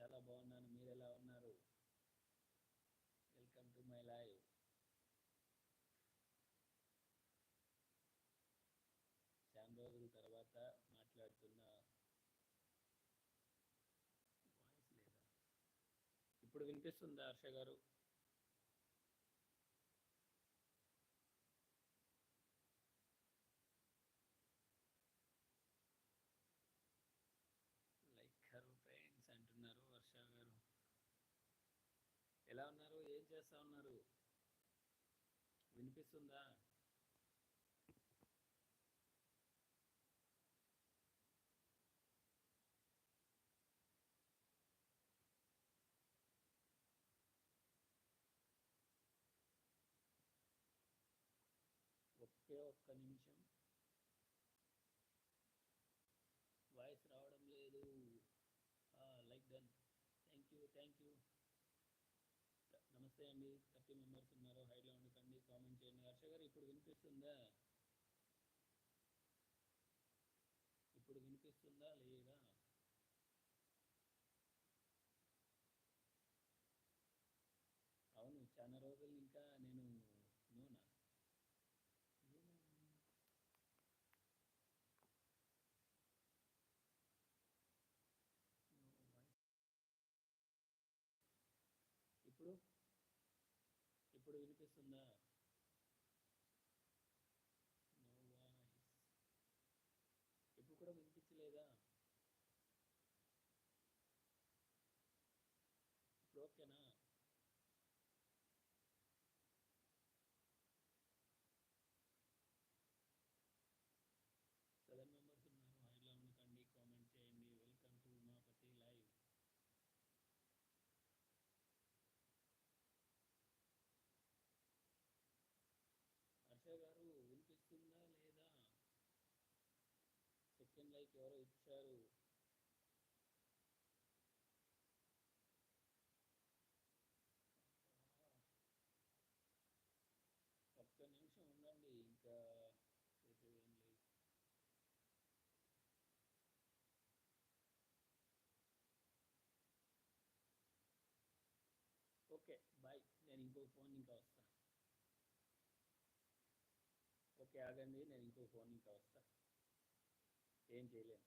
చాలా బాగున్నాను. మీరు ఎలా ఉన్నారు? వెల్కమ్ టు మై లైవ్ చాలా రోజుల తర్వాత మాట్లాడుతున్న వాయిస్ లేదా? ఇప్పుడు వినిపిస్తుంది హర్ష గారు? చేస్తా ఉన్నారు. వినిపిస్తుందా? ఒకే ఒక్క నిమిషం. వాయిస్ రావడం లేదు. Like done. Thank you thank you నమస్తే అండి థర్టీ మెంబర్స్ ఉన్నారు హైట్లో ఉండకండి కామెంట్ చేయండి. హర్ష గారు ఇప్పుడు వినిపిస్తుందా? ఇప్పుడు వినిపిస్తుందా లేదా? అవును చాలా రోజులు ఇంకా నేను వినిపిస్తుందా నో వాయిస్ ఇప్పుడు కూడా వినిపించలేదా ఇప్పుడు ఓకేనా సెవెన్ మెంబర్స్ ఉన్నారు హైలో ఉండకండి కామెంట్ చేయండి welcome to Umapathi live Harsha garu వినిపిస్తుందా లేదా సెకండ్ లైక్ ఎవరో ఇచ్చారు ఒక్క నిమిషం ఉండండి ఇంకా చేసేది ఏం లేదు ఓకే బాయ్ నేను ఇంకో ఫోన్ ఇంకా వస్తా ఓకే ఆగండి నేను ఇంకో ఫోన్ ఇంకా వస్తా ఏం చేయలేము.